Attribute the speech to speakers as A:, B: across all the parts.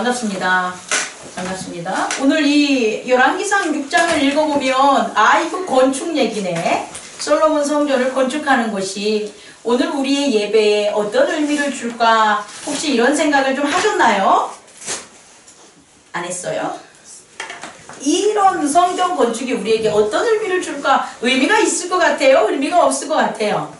A: 반갑습니다. 반갑습니다. 오늘 이 열왕기상 6장을 읽어보면 아이고 건축 얘기네. 솔로몬 성전을 건축하는 것이 오늘 우리의 예배에 어떤 의미를 줄까? 혹시 이런 생각을 좀 하셨나요? 안 했어요? 이런 성전 건축이 우리에게 어떤 의미를 줄까? 의미가 있을 것 같아요? 의미가 없을 것 같아요?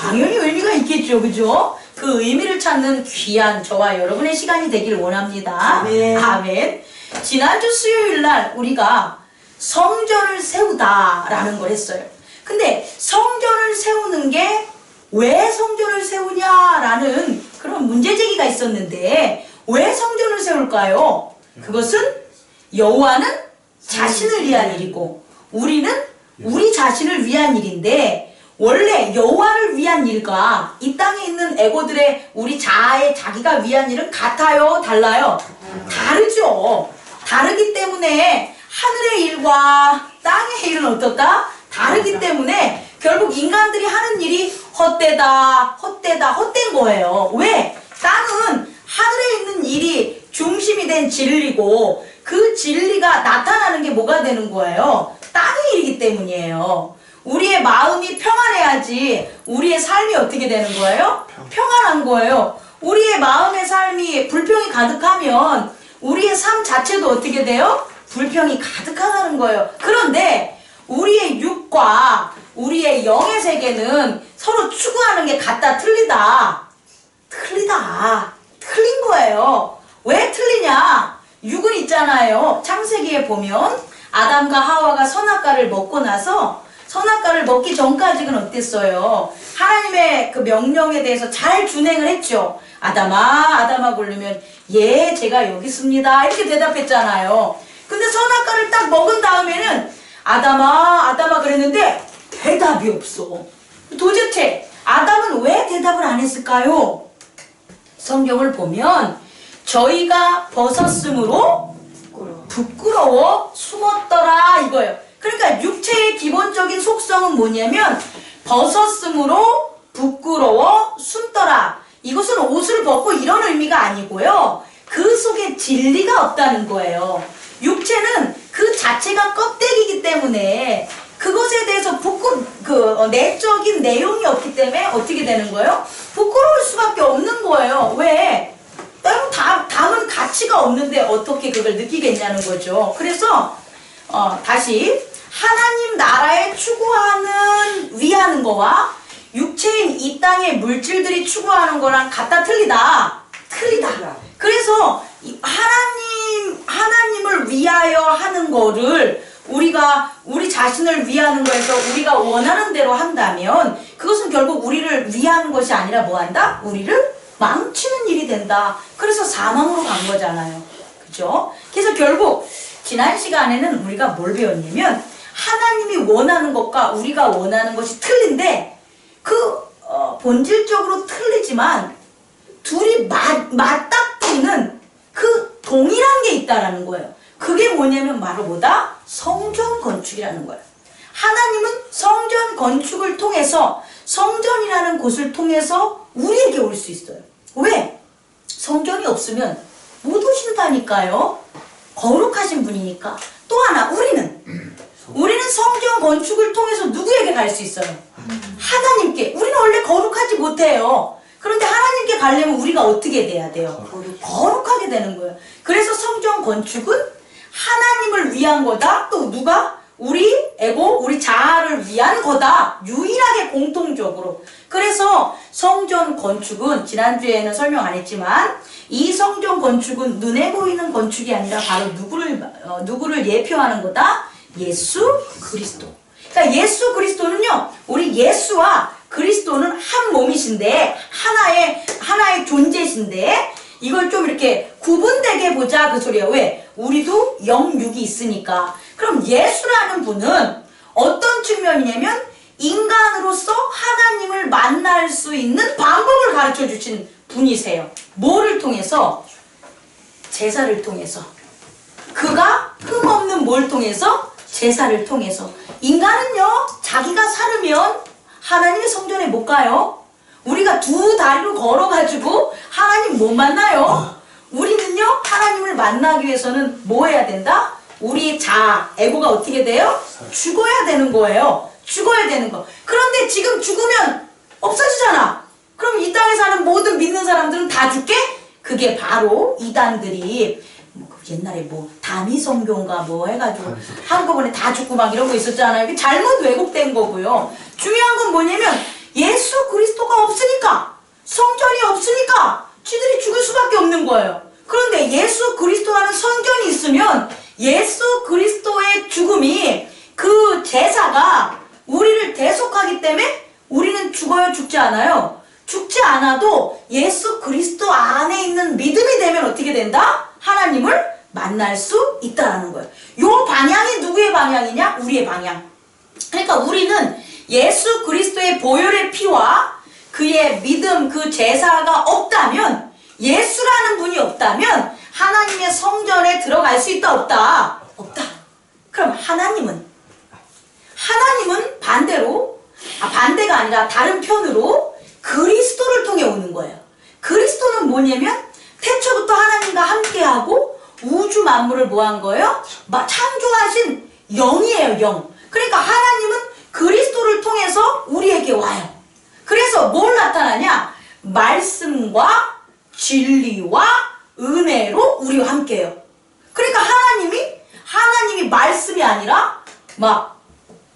A: 당연히 의미가 있겠죠, 그죠? 그 의미를 찾는 귀한 저와 여러분의 시간이 되길 원합니다.
B: 아멘.
A: 아멘. 지난주 수요일 날 우리가 성전을 세우다라는 걸 했어요. 근데 성전을 세우는 게 왜 성전을 세우냐라는 그런 문제 제기가 있었는데 왜 성전을 세울까요? 그것은 여호와는 자신을 위한 일이고 우리는 우리 자신을 위한 일인데 원래 여호와를 위한 일과 이 땅에 있는 에고들의 우리 자아의 자기가 위한 일은 같아요, 달라요? 다르죠. 다르기 때문에 하늘의 일과 땅의 일은 어떻다? 다르기 때문에 결국 인간들이 하는 일이 헛되다, 헛되다, 헛된 거예요. 왜? 땅은 하늘에 있는 일이 중심이 된 진리고 그 진리가 나타나는 게 뭐가 되는 거예요? 땅의 일이기 때문이에요. 우리의 마음이 평안해야지 우리의 삶이 어떻게 되는 거예요? 평안한 거예요. 우리의 마음의 삶이 불평이 가득하면 우리의 삶 자체도 어떻게 돼요? 불평이 가득하다는 거예요. 그런데 우리의 육과 우리의 영의 세계는 서로 추구하는 게 같다 틀리다. 틀리다. 틀린 거예요. 왜 틀리냐? 육은 있잖아요. 창세기에 보면 아담과 하와가 선악과를 먹고 나서 선악과를 먹기 전까지는 어땠어요? 하나님의 그 명령에 대해서 잘 준행을 했죠. 아담아, 아담아 고르면 예, 제가 여기 있습니다. 이렇게 대답했잖아요. 근데 선악과를 딱 먹은 다음에는 아담아, 아담아 그랬는데 대답이 없어. 도대체 아담은 왜 대답을 안 했을까요? 성경을 보면 저희가 벗었으므로 부끄러워 숨었더라 이거예요. 그러니까 육체의 기본적인 속성은 뭐냐면 벗었으므로 부끄러워 숨더라. 이것은 옷을 벗고 이런 의미가 아니고요. 그 속에 진리가 없다는 거예요. 육체는 그 자체가 껍데기이기 때문에 그것에 대해서 부끄 그 어, 내적인 내용이 없기 때문에 어떻게 되는 거예요? 부끄러울 수밖에 없는 거예요. 왜? 다, 담은 가치가 없는데 어떻게 그걸 느끼겠냐는 거죠. 그래서 어, 다시 하나님 나라에 추구하는 위하는 거와 육체인 이 땅의 물질들이 추구하는 거랑 같다 틀리다. 틀리다. 그래서 이 하나님 하나님을 위하여 하는 거를 우리가 우리 자신을 위하는 거에서 우리가 원하는 대로 한다면 그것은 결국 우리를 위하는 것이 아니라 뭐 한다? 우리를 망치는 일이 된다. 그래서 사망으로 간 거잖아요. 그죠? 그래서 결국 지난 시간에는 우리가 뭘 배웠냐면 하나님이 원하는 것과 우리가 원하는 것이 틀린데 그 어, 본질적으로 틀리지만 둘이 맞, 맞닥뜨리는 그 동일한 게 있다라는 거예요. 그게 뭐냐면 바로 뭐다? 성전 건축이라는 거예요. 하나님은 성전 건축을 통해서 성전이라는 곳을 통해서 우리에게 올 수 있어요. 왜? 성전이 없으면 못 오신다니까요. 거룩하신 분이니까. 또 하나 우리는 우리는 성전 건축을 통해서 누구에게 갈 수 있어요? 하나님께. 우리는 원래 거룩하지 못해요. 그런데 하나님께 가려면 우리가 어떻게 돼야 돼요? 거룩하게 되는 거예요. 그래서 성전 건축은 하나님을 위한 거다. 또 누가? 우리 에고, 우리 자아를 위한 거다. 유일하게 공통적으로. 그래서 성전 건축은 지난주에는 설명 안 했지만 이 성전 건축은 눈에 보이는 건축이 아니라 바로 누구를 어, 누구를 예표하는 거다? 예수 그리스도. 그러니까 예수 그리스도는요. 우리 예수와 그리스도는 한 몸이신데 하나의 하나의 존재신데 이걸 좀 이렇게 구분되게 보자 그 소리야. 왜? 우리도 영육이 있으니까. 그럼 예수라는 분은 어떤 측면이냐면 인간으로서 하나님을 만날 수 있는 방법을 가르쳐 주신 분이세요. 뭐를 통해서? 제사를 통해서. 그가 흠없는 뭘 통해서? 제사를 통해서. 인간은요, 자기가 살으면 하나님의 성전에 못 가요. 우리가 두 다리로 걸어가지고 하나님 못 만나요. 우리는요, 만나기 위해서는 뭐 해야 된다? 우리 자, 에고가 어떻게 돼요? 죽어야 되는 거예요. 죽어야 되는 거. 그런데 지금 죽으면 없어지잖아. 그럼 이 땅에 사는 모든 믿는 사람들은 다 죽게? 그게 바로 이단들이 옛날에 뭐 다미성교인가 뭐 해가지고 한꺼번에 다 죽고 막 이런 거 있었잖아요. 이게 잘못 왜곡된 거고요. 중요한 건 뭐냐면 예수 그리스도가 없으니까 성전이 없으니까 쥐들이 죽을 수밖에 없는 거예요. 그런데 예수 그리스도라는 성전이 있으면 예수 그리스도의 죽음이 그 제사가 우리를 대속하기 때문에 우리는 죽어요 죽지 않아요. 죽지 않아도 예수 그리스도 안에 있는 믿음이 되면 어떻게 된다? 하나님을 만날 수 있다라는 거예요. 요 방향이 누구의 방향이냐? 우리의 방향. 그러니까 우리는 예수 그리스도의 보혈의 피와 그의 믿음, 그 제사가 없다면, 예수라는 분이 없다면, 하나님의 성전에 들어갈 수 있다, 없다? 없다. 그럼 하나님은, 하나님은 반대로, 아, 반대가 아니라 다른 편으로 그리스도를 통해 오는 거예요. 그리스도는 뭐냐면, 태초부터 하나님과 함께하고, 우주 만물을 뭐한 거예요? 마- 창조하신 영이에요, 영. 그러니까 하나님은 그리스도를 통해서 우리에게 와요. 그래서 뭘 나타나냐? 말씀과 진리와 은혜로 우리와 함께해요. 그러니까 하나님이 하나님이 말씀이 아니라 막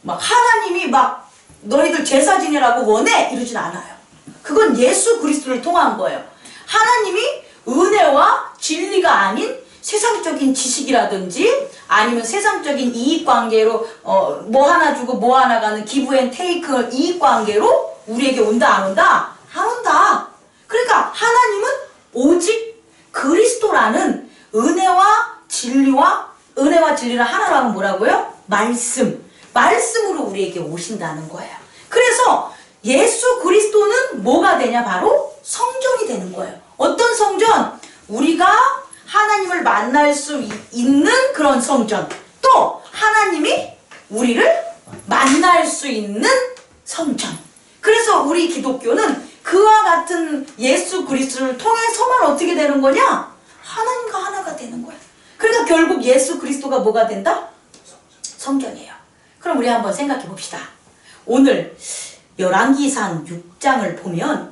A: 막 하나님이 막 너희들 제사 지내라고 원해 이러진 않아요. 그건 예수 그리스도를 통한 거예요. 하나님이 은혜와 진리가 아닌 세상적인 지식이라든지 아니면 세상적인 이익 관계로 어 뭐 하나 주고 뭐 하나 가는 기브 앤 테이크 이익 관계로 우리에게 온다 안 온다? 안 온다. 그러니까 하나님은 오직 그리스도라는 은혜와 진리와 은혜와 진리를 하나로 하면 뭐라고요? 말씀. 말씀으로 우리에게 오신다는 거예요. 그래서 예수 그리스도는 뭐가 되냐? 바로 성전이 되는 거예요. 어떤 성전? 우리가 하나님을 만날 수 이- 있는 그런 성전. 또 하나님이 우리를 만날 수 있는 성전. 그래서 우리 기독교는 그와 같은 예수 그리스도를 통해서만 어떻게 되는 거냐? 하나님과 하나가 되는 거야. 그러니까 결국 예수 그리스도가 뭐가 된다? 성전이에요. 그럼 우리 한번 생각해 봅시다. 오늘 열왕기상 6장을 보면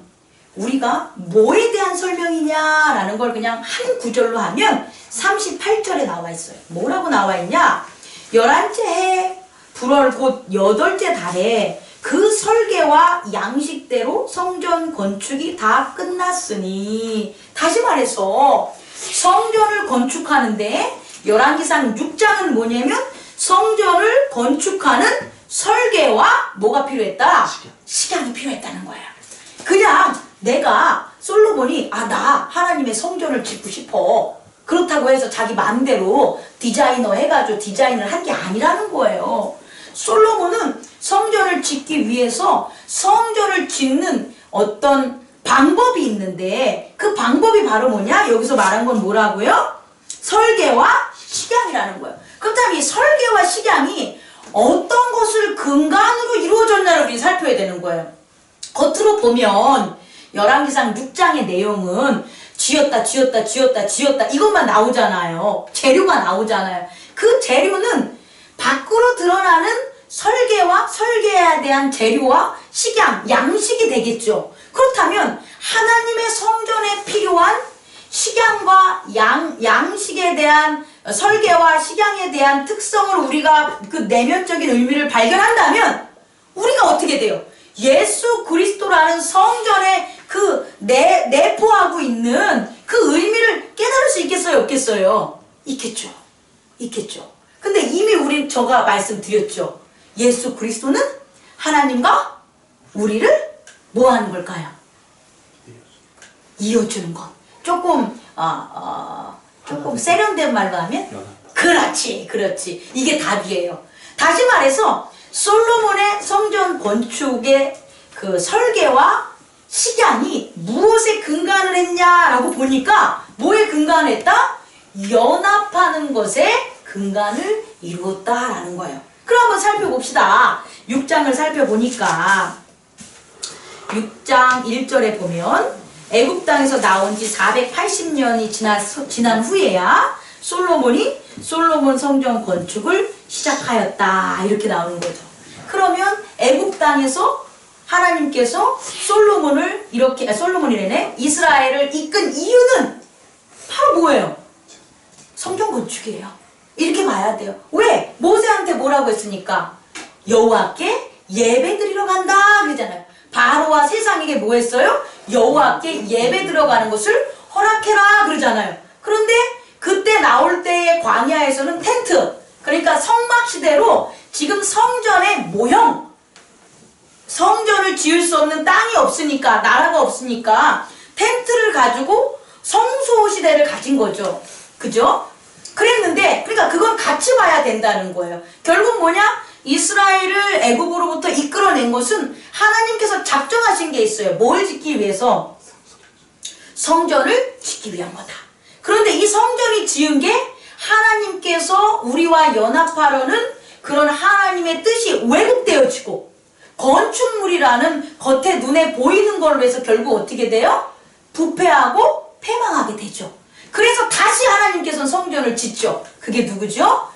A: 우리가 뭐에 대한 설명이냐라는 걸 그냥 한 구절로 하면 38절에 나와 있어요. 뭐라고 나와 있냐? 열한째 해 불월 곧 여덟째 달에 그 설계와 양식대로 성전 건축이 다 끝났으니 다시 말해서 성전을 건축하는데 열왕기상 6장은 뭐냐면 성전을 건축하는 설계와 뭐가 필요했다?
B: 식양.
A: 식양이 필요했다는 거야. 그냥 내가 솔로몬이 아 나 하나님의 성전을 짓고 싶어. 그렇다고 해서 자기 마음대로 디자이너 해가지고 디자인을 한 게 아니라는 거예요. 솔로몬은 성전을 짓기 위해서 성전을 짓는 어떤 방법이 있는데 그 방법이 바로 뭐냐? 여기서 말한 건 뭐라고요? 설계와 식양이라는 거예요. 그렇다면 이 설계와 식양이 어떤 것을 근간으로 이루어졌냐를 우리 살펴야 되는 거예요. 겉으로 보면 열왕기상 6장의 내용은 쥐었다 쥐었다 쥐었다 쥐었다 이것만 나오잖아요. 재료가 나오잖아요. 그 재료는 밖으로 드러나는 설계와 설계에 대한 재료와 식양, 양식이 되겠죠. 그렇다면 하나님의 성전에 필요한 식양과 양, 양식에 대한 어, 설계와 식양에 대한 특성을 우리가 그 내면적인 의미를 발견한다면 우리가 어떻게 돼요? 예수 그리스도라는 성전에 그 내, 내포하고 있는 그 의미를 깨달을 수 있겠어요? 없겠어요? 있겠죠. 있겠죠. 근데 이미 우리 저가 말씀드렸죠. 예수 그리스도는 하나님과 우리를 뭐 하는 걸까요? 이어주는 것. 조금, 아, 아, 조금 세련된 말로 하면? 그렇지, 그렇지. 이게 답이에요. 다시 말해서, 솔로몬의 성전 건축의 그 설계와 식양이 무엇에 근간을 했냐라고 보니까, 뭐에 근간을 했다? 연합하는 것에 근간을 이루었다라는 거예요. 그럼 한번 살펴봅시다. 6장을 살펴보니까, 6장 1절에 보면 애굽 땅에서 나온 지 480년이 지난, 지난 후에야 솔로몬이 솔로몬 성전 건축을 시작하였다 이렇게 나오는 거죠. 그러면 애굽 땅에서 하나님께서 솔로몬을 이렇게 아, 솔로몬이래네 이스라엘을 이끈 이유는 바로 뭐예요? 성전 건축이에요. 이렇게 봐야 돼요. 왜? 모세한테 뭐라고 했으니까 여호와께 예배 드리러 간다 그러잖아요. 바로와 세상에게 뭐 했어요? 여호와께 예배 들어가는 것을 허락해라 그러잖아요. 그런데 그때 나올 때의 광야에서는 텐트 그러니까 성막 시대로 지금 성전의 모형 성전을 지을 수 없는 땅이 없으니까 나라가 없으니까 텐트를 가지고 성소 시대를 가진 거죠. 그죠? 그랬는데 그러니까 그건 같이 봐야 된다는 거예요. 결국 뭐냐? 이스라엘을 애굽으로부터 이끌어낸 것은 하나님께서 작정하신 게 있어요. 뭘 짓기 위해서? 성전을 짓기 위한 거다. 그런데 이 성전이 지은 게 하나님께서 우리와 연합하려는 그런 하나님의 뜻이 왜곡되어지고 건축물이라는 겉에 눈에 보이는 걸로 해서 결국 어떻게 돼요? 부패하고 패망하게 되죠. 그래서 다시 하나님께서는 성전을 짓죠. 그게 누구죠?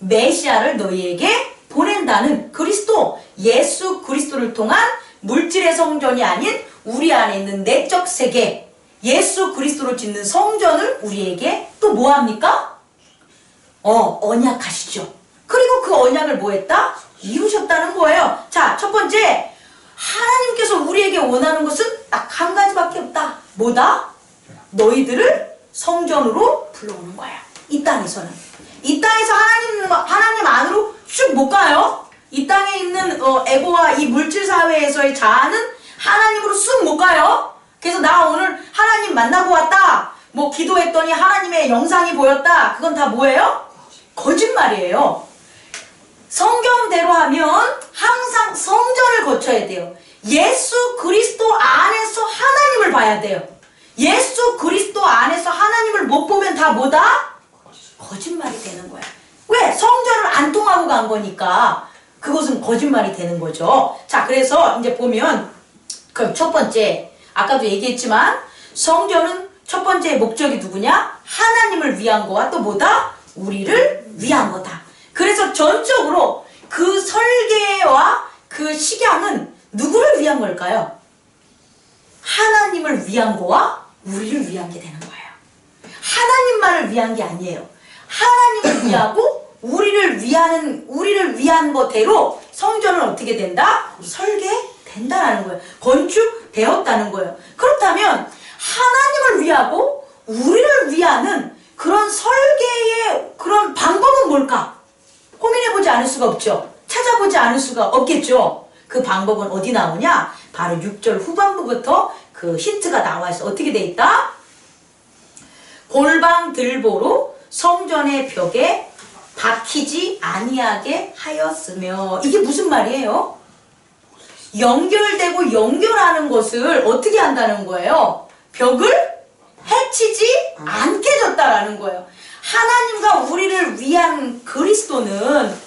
A: 메시아를 너희에게 보낸다는 그리스도, 예수 그리스도를 통한 물질의 성전이 아닌 우리 안에 있는 내적 세계, 예수 그리스도로 짓는 성전을 우리에게 또 뭐합니까? 어, 언약하시죠. 그리고 그 언약을 뭐 했다? 이루셨다는 거예요. 자, 첫 번째, 하나님께서 우리에게 원하는 것은 딱 한 가지밖에 없다. 뭐다? 너희들을 성전으로 불러오는 거야. 이 땅에서는. 이 땅에서 하나님, 하나님 안으로 쭉 못 가요. 이 땅에 있는 어, 에고와 이 물질 사회에서의 자아는 하나님으로 쑥 못 가요. 그래서 나 오늘 하나님 만나고 왔다. 뭐 기도했더니 하나님의 영상이 보였다. 그건 다 뭐예요? 거짓말이에요. 성경대로 하면 항상 성전을 거쳐야 돼요. 예수 그리스도 안에서 하나님을 봐야 돼요. 예수 그리스도 안에서 하나님을 못 보면 다 뭐다? 거짓말이 되는 거야. 왜? 성전을 안 통하고 간 거니까 그것은 거짓말이 되는 거죠. 자, 그래서 이제 보면 그럼 첫 번째 아까도 얘기했지만 성전은 첫 번째 목적이 누구냐? 하나님을 위한 거와 또 뭐다? 우리를 위한 거다. 그래서 전적으로 그 설계와 그 식양은 누구를 위한 걸까요? 하나님을 위한 거와 우리를 위한 게 되는 거예요. 하나님만을 위한 게 아니에요. 하나님을 위하고 우리를 위하는 우리를 위한 것대로 성전은 어떻게 된다? 설계된다라는 거예요. 건축되었다는 거예요. 그렇다면 하나님을 위하고 우리를 위하는 그런 설계의 그런 방법은 뭘까? 고민해보지 않을 수가 없죠. 찾아보지 않을 수가 없겠죠. 그 방법은 어디 나오냐? 바로 6절 후반부부터 그 힌트가 나와 있어. 어떻게 돼 있다? 골방 들보로 성전의 벽에 박히지 아니하게 하였으며 이게 무슨 말이에요? 연결되고 연결하는 것을 어떻게 한다는 거예요? 벽을 해치지 않게 졌다라는 거예요. 하나님과 우리를 위한 그리스도는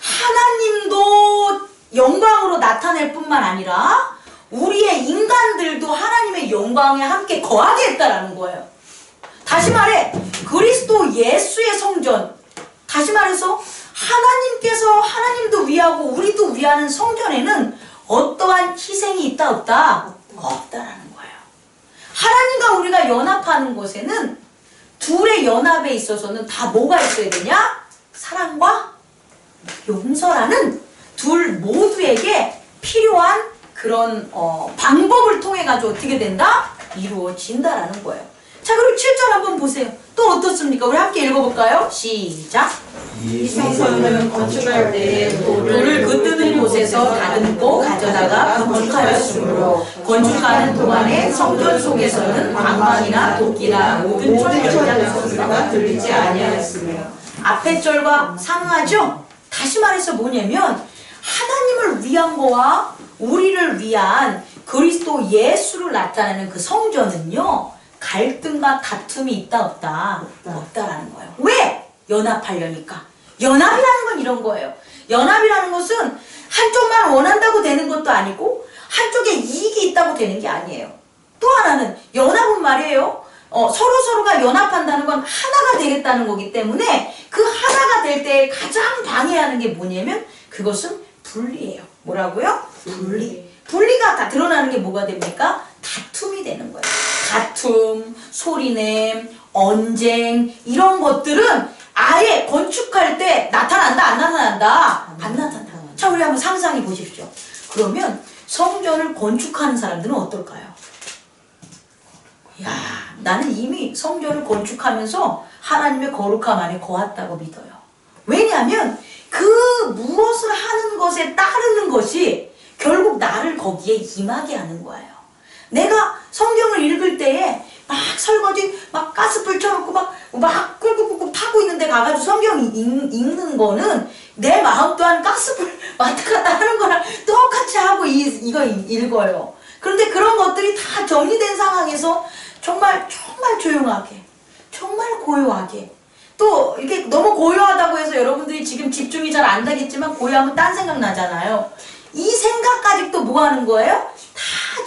A: 하나님도 영광으로 나타낼 뿐만 아니라 우리의 인간들도 하나님의 영광에 함께 거하게 했다라는 거예요. 다시 말해 그리스도 예수의 성전 다시 말해서 하나님께서 하나님도 위하고 우리도 위하는 성전에는 어떠한 희생이 있다 없다 없다라는 거예요. 하나님과 우리가 연합하는 곳에는 둘의 연합에 있어서는 다 뭐가 있어야 되냐? 사랑과 용서라는 둘 모두에게 필요한 그런 어, 방법을 통해 가지고 어떻게 된다? 이루어진다라는 거예요. 자 그리고 7절 한번 보세요. 또 어떻습니까? 우리 함께 읽어볼까요? 시작.
B: 이 성전은 건축할 때에
A: 돌을 그 뜨는 곳에서 다듬고 가져다가 건축하였으므로 건축하는 동안에 성전 속에서는 방망이나 도끼나 모든 천연의
B: 소리가 들리지 아니하였으며
A: 앞에 절과 상하죠? 다시 말해서 뭐냐면 하나님을 위한 거와 우리를 위한 그리스도 예수를 나타내는 그 성전은요 갈등과 다툼이 있다 없다
B: 없다.
A: 없다 라는 거예요. 왜? 연합하려니까. 연합이라는 건 이런 거예요. 연합이라는 것은 한쪽만 원한다고 되는 것도 아니고 한쪽에 이익이 있다고 되는 게 아니에요. 또 하나는 연합은 말이에요. 어, 서로 서로가 연합한다는 건 하나가 되겠다. 되겠다는 거기 때문에 그 하나가 될 때 가장 방해하는 게 뭐냐면 그것은 분리예요. 뭐라고요? 분리. 분리가 다 드러나는 게 뭐가 됩니까? 다툼이 되는 거예요. 다툼, 소리냄, 언쟁 이런 것들은 아예 건축할 때 나타난다 안 나타난다 안 나타난다. 자 우리 한번 상상해 보십시오. 그러면 성전을 건축하는 사람들은 어떨까요? 야, 나는 이미 성전을 건축하면서 하나님의 거룩함 안에 거했다고 믿어요. 왜냐하면 그 무엇을 하는 것에 따르는 것이 결국 나를 거기에 임하게 하는 거예요. 내가 성경을 읽을 때에 막 설거지 막 가스불 켜놓고 막막 꿀꿀꿀꿀 타고 있는 데 가가지고 성경 읽, 읽는 거는 내 마음 또한 가스불 왔다 갔다 하는 거랑 똑같이 하고 이, 이거 읽- 읽어요. 그런데 그런 것들이 다 정리된 상황에서 정말 정말 조용하게 정말 고요하게 또 이렇게 너무 고요하다고 해서 여러분들이 지금 집중이 잘 안 되겠지만 고요하면 딴 생각 나잖아요. 이 생각까지 또 뭐 하는 거예요?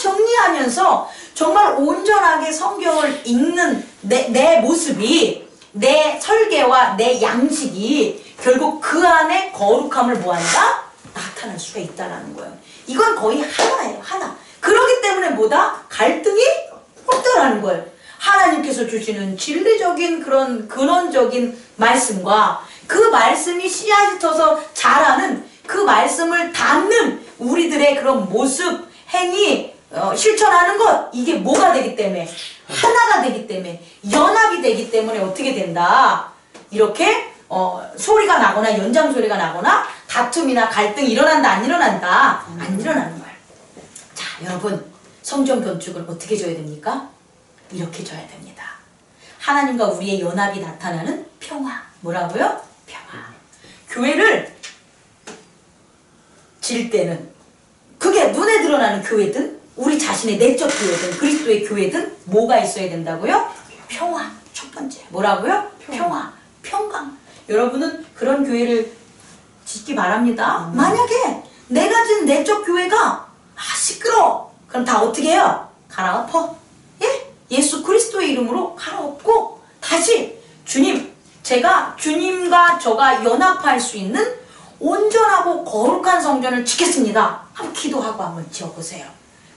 A: 다 정리하면서 정말 온전하게 성경을 읽는 내, 내 모습이 내 설계와 내 양식이 결국 그 안에 거룩함을 뭐한다? 나타날 수가 있다라는 거예요. 이건 거의 하나예요, 하나. 그러기 때문에 뭐다? 갈등이 없다라는 거예요. 하나님께서 주시는 진리적인 그런 근원적인 말씀과 그 말씀이 씨앗이 터서 자라는 그 말씀을 담는 우리들의 그런 모습, 행위, 어, 실천하는 것 이게 뭐가 되기 때문에 하나가 되기 때문에 연합이 되기 때문에 어떻게 된다 이렇게 어, 소리가 나거나 연장 소리가 나거나 다툼이나 갈등이 일어난다 안 일어난다 안 일어나는 거예요. 자 여러분 성전 건축을 어떻게 줘야 됩니까? 이렇게 줘야 됩니다. 하나님과 우리의 연합이 나타나는 평화 뭐라고요? 평화. 교회를 질 때는 그게 눈에 드러나는 교회든 우리 자신의 내적 교회든 그리스도의 교회든 뭐가 있어야 된다고요? 평화 첫 번째 뭐라고요? 평화 평강 여러분은 그런 교회를 짓기 바랍니다 만약에 내가 진 내적 교회가 아 시끄러 그럼 다 어떻게 해요? 갈아엎어 예? 예수 그리스도의 이름으로 갈아엎고 다시 주님 제가 주님과 저가 연합할 수 있는 온전하고 거룩한 성전을 짓겠습니다. 한번 기도하고 한번 지어보세요.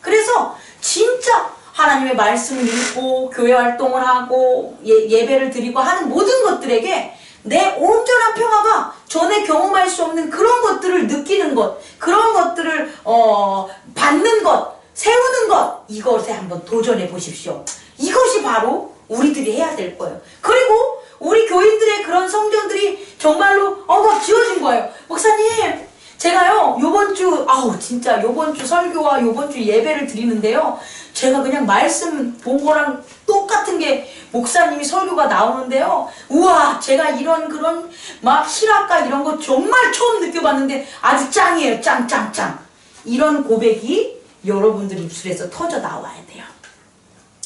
A: 그래서 진짜 하나님의 말씀을 읽고 교회 활동을 하고 예, 예배를 드리고 하는 모든 것들에게 내 온전한 평화가 전에 경험할 수 없는 그런 것들을 느끼는 것, 그런 것들을 어, 받는 것, 세우는 것 이것에 한번 도전해 보십시오. 이것이 바로 우리들이 해야 될 거예요. 그리고 우리 교인들의 그런 성전들이 정말로 어막 지어진 거예요. 목사님, 제가요 요번 주 아우 진짜 요번 주 설교와 요번 주 예배를 드리는데요. 제가 그냥 말씀 본 거랑 똑같은 게 목사님이 설교가 나오는데요. 우와, 제가 이런 그런 막 실학과 이런 거 정말 처음 느껴봤는데 아주 짱이에요. 짱, 짱, 짱. 이런 고백이 여러분들 입술에서 터져 나와야 돼요.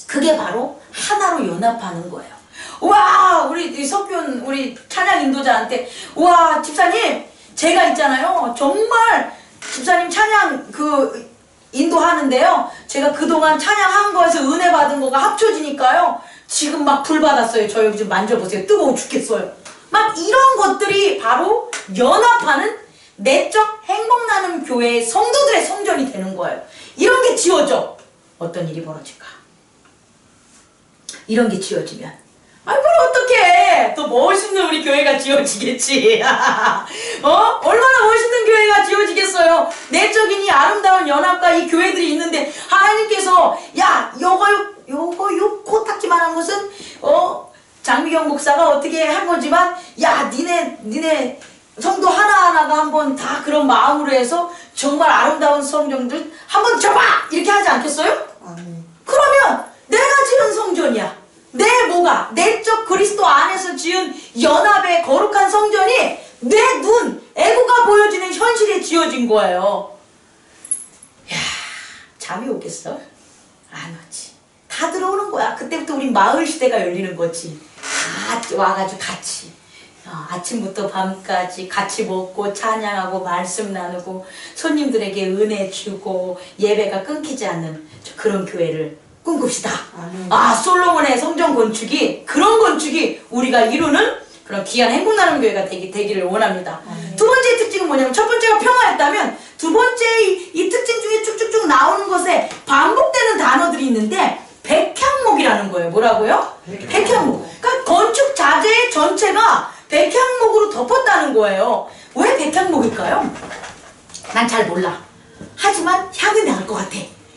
A: 그게 바로 하나로 연합하는 거예요. 와, 우리 이 석균 우리 찬양 인도자한테 와 집사님 제가 있잖아요. 정말 집사님 찬양 그 인도하는데요. 제가 그동안 찬양한 거에서 은혜 받은 거가 합쳐지니까요. 지금 막 불 받았어요. 저 여기 좀 만져보세요. 뜨거워 죽겠어요. 막 이런 것들이 바로 연합하는 내적 행복 나는 교회의 성도들의 성전이 되는 거예요. 이런 게 지어져. 어떤 일이 벌어질까? 이런 게 지어지면 아이 뭘 어떡해 더 멋있는 우리 교회가 지어지겠지 어? 얼마나 멋있는 교회가 지어지겠어요 내적인 이 아름다운 연합과 이 교회들이 있는데 하나님께서 야 요거 요, 요거 요 코딱지만한 것은 어 장미경 목사가 어떻게 한 거지만 야 니네 니네 성도 하나하나가 한번 다 그런 마음으로 해서 정말 아름다운 성경들 한번 줘봐 이렇게 하지 않겠어요? 그러면 내가 지은 성전이야. 내 뭐가 내적 그리스도 안에서 지은 연합의 거룩한 성전이 내 눈, 애고가 보여지는 현실에 지어진 거예요. 야, 잠이 오겠어? 안 오지. 다 들어오는 거야. 그때부터 우리 마을 시대가 열리는 거지. 다 와가지고 같이. 어, 아침부터 밤까지 같이 먹고 찬양하고 말씀 나누고 손님들에게 은혜 주고 예배가 끊기지 않는 저 그런 교회를 꿈꿉시다.
B: 아멘.
A: 아, 솔로몬의 성전 건축이 그런 건축이 우리가 이루는 그런 귀한 행복 나눔 교회가 되기, 되기를 원합니다. 두 번째 특징은 뭐냐면 첫 번째가 평화였다면 두 번째 이, 이 특징 중에 쭉쭉쭉 나오는 것에 반복되는 단어들이 있는데 백향목이라는 거예요. 뭐라고요? 백향목. 그러니까 건축 자재 전체가 백향목으로 덮었다는 거예요. 왜 백향목일까요? 난 잘 몰라. 하지만 향은 날것 같아.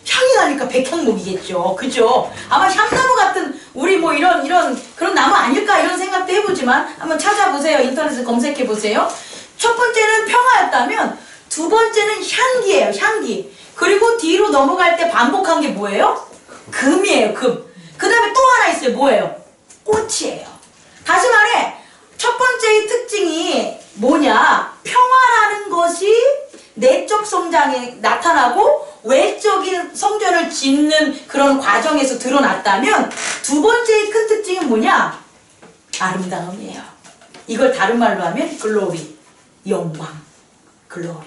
A: 향이 나니까 백향목이겠죠. 그죠? 아마 향나무 같은 우리 뭐 이런 이런 그런 나무 아닐까 이런 생각도 해보지만 한번 찾아보세요. 인터넷에 검색해 보세요. 첫 번째는 평화였다면 두 번째는 향기예요. 향기. 그리고 뒤로 넘어갈 때 반복한 게 뭐예요? 금이에요. 금. 그 다음에 또 하나 있어요. 뭐예요? 꽃이에요. 다시 말해 첫 번째의 특징이 뭐냐? 평화라는 것이 내적 성장에 나타나고 외적인 성전을 짓는 그런 과정에서 드러났다면 두 번째의 큰 특징은 뭐냐? 아름다움이에요. 이걸 다른 말로 하면 글로리, 영광, 글로리.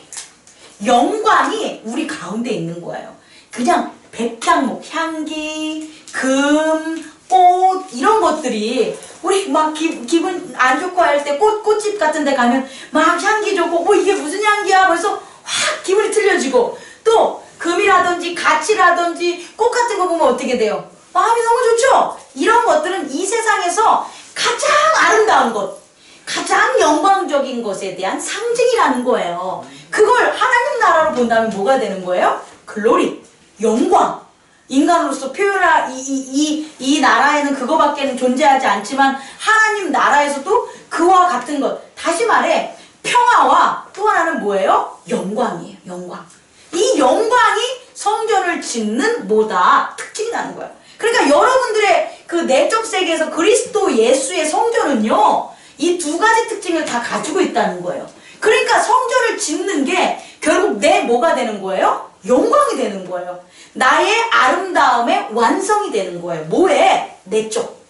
A: 영광이 우리 가운데 있는 거예요. 그냥 백향목, 향기, 금, 꽃 이런 것들이 우리 막 기, 기분 안 좋고 할 때 꽃 꽃집 같은 데 가면 막 향기 좋고 뭐 이게 무슨 향기야 벌써 확 기분이 틀려지고 또 금이라든지 가치라든지 꽃 같은 거 보면 어떻게 돼요? 마음이 너무 좋죠? 이런 것들은 이 세상에서 가장 아름다운 것 가장 영광적인 것에 대한 상징이라는 거예요. 그걸 하나님 나라로 본다면 뭐가 되는 거예요? 글로리, 영광. 인간으로서 표현할 이, 이, 이, 이 나라에는 그거밖에는 존재하지 않지만 하나님 나라에서도 그와 같은 것. 다시 말해 평화와 또 하나는 뭐예요? 영광이에요. 영광. 이 영광이 성전을 짓는 뭐다 특징이 나는 거예요. 그러니까 여러분들의 그 내적 세계에서 그리스도 예수의 성전은요, 이 두 가지 특징을 다 가지고 있다는 거예요. 그러니까 성전을 짓는 게 결국 내 뭐가 되는 거예요? 영광이 되는 거예요. 나의 아름다움의 완성이 되는 거예요. 뭐에? 내적.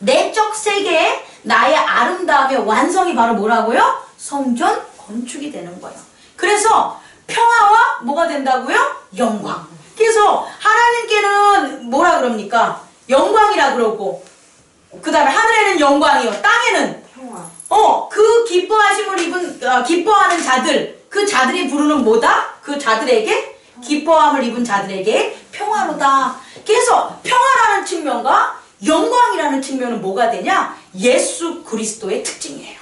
A: 내적 세계에 나의 아름다움의 완성이 바로 뭐라고요? 성전 건축이 되는 거예요. 그래서 평화와 뭐가 된다고요? 영광. 그래서 하나님께는 뭐라 그럽니까? 영광이라 그러고 그 다음에 하늘에는 영광이요. 땅에는
B: 평화.
A: 어, 그 기뻐하심을 입은, 어, 기뻐하는 자들, 그 자들이 부르는 뭐다? 그 자들에게, 기뻐함을 입은 자들에게 평화로다. 그래서 평화라는 측면과 영광이라는 측면은 뭐가 되냐? 예수 그리스도의 특징이에요.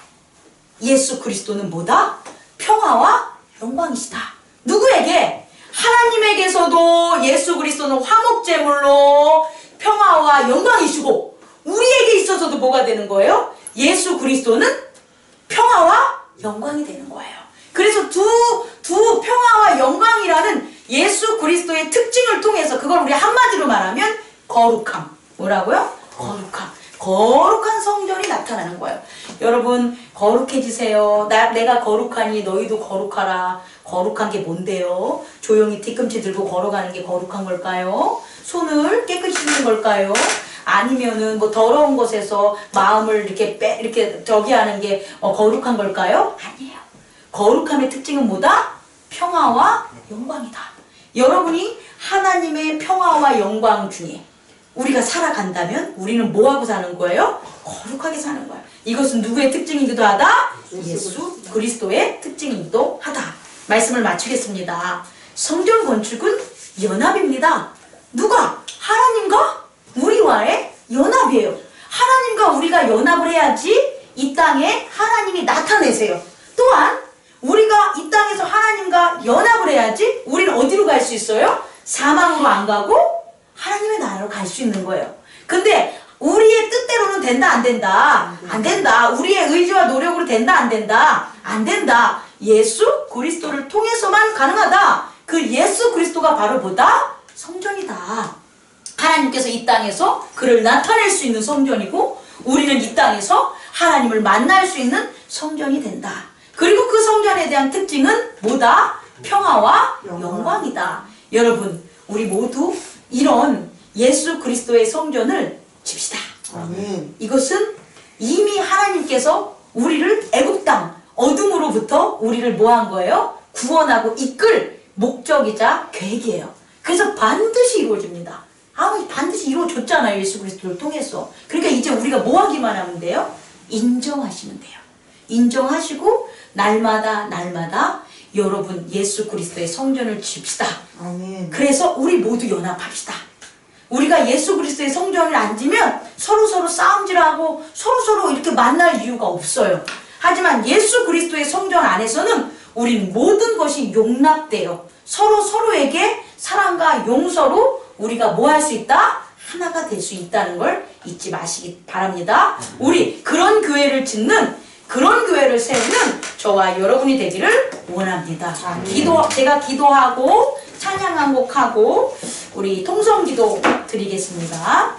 A: 예수 그리스도는 뭐다? 평화와 영광이시다. 누구에게? 하나님에게서도 예수 그리스도는 화목제물로 평화와 영광이시고 우리에게 있어서도 뭐가 되는 거예요? 예수 그리스도는 평화와 영광이 되는 거예요. 그래서 두, 두 평화와 영광이라는 예수 그리스도의 특징을 통해서 그걸 우리 한마디로 말하면 거룩함. 뭐라고요? 거룩함. 거룩한 성전이 나타나는 거예요. 여러분, 거룩해지세요. 나, 내가 거룩하니 너희도 거룩하라. 거룩한 게 뭔데요? 조용히 뒤꿈치 들고 걸어가는 게 거룩한 걸까요? 손을 깨끗이 씻는 걸까요? 아니면은 뭐 더러운 곳에서 마음을 이렇게 빼, 이렇게 저기 하는 게 어, 거룩한 걸까요? 아니에요. 거룩함의 특징은 뭐다? 평화와 영광이다. 여러분이 하나님의 평화와 영광 중에 우리가 살아간다면 우리는 뭐하고 사는 거예요? 거룩하게 사는 거예요. 이것은 누구의 특징이기도 하다? 예수 그리스도의 특징이기도 하다. 말씀을 마치겠습니다. 성전 건축은 연합입니다. 누가? 하나님과 우리와의 연합이에요. 하나님과 우리가 연합을 해야지 이 땅에 하나님이 나타내세요. 또한 우리가 이 땅에서 하나님과 연합을 해야지 우리는 어디로 갈 수 있어요? 사망으로 안 가고 하 나라로 갈 수 있는 거예요. 근데 우리의 뜻대로는 된다 안 된다 안 된다 우리의 의지와 노력으로 된다 안 된다 안 된다 예수 그리스도를 통해서만 가능하다 그 예수 그리스도가 바로 뭐다 성전이다 하나님께서 이 땅에서 그를 나타낼 수 있는 성전이고 우리는 이 땅에서 하나님을 만날 수 있는 성전이 된다. 그리고 그 성전에 대한 특징은 뭐다? 평화와
B: 영광.
A: 영광이다. 여러분, 우리 모두 이런 예수 그리스도의 성전을 집시다.
B: 아멘.
A: 이것은 이미 하나님께서 우리를 애굽 땅 어둠으로부터 우리를 뭐한 거예요? 구원하고 이끌 목적이자 계획이에요. 그래서 반드시 이루어집니다. 아 반드시 이루어졌잖아요 예수 그리스도를 통해서 그러니까 이제 우리가 뭐 하기만 하면 돼요? 인정하시면 돼요 인정하시고 날마다 날마다 여러분 예수 그리스도의 성전을 칩시다
B: 아멘.
A: 그래서 우리 모두 연합합시다. 우리가 예수 그리스도의 성전을 앉으면 서로 서로 싸움질하고 서로 서로 이렇게 만날 이유가 없어요. 하지만 예수 그리스도의 성전 안에서는 우린 모든 것이 용납돼요. 서로 서로에게 사랑과 용서로 우리가 뭐 할 수 있다? 하나가 될 수 있다는 걸 잊지 마시기 바랍니다. 우리 그런 교회를 짓는 그런 교회를 세우는 저와 여러분이 되기를 원합니다. 기도 제가 기도하고 찬양 한 곡 하고 우리 통성 기도 드리겠습니다.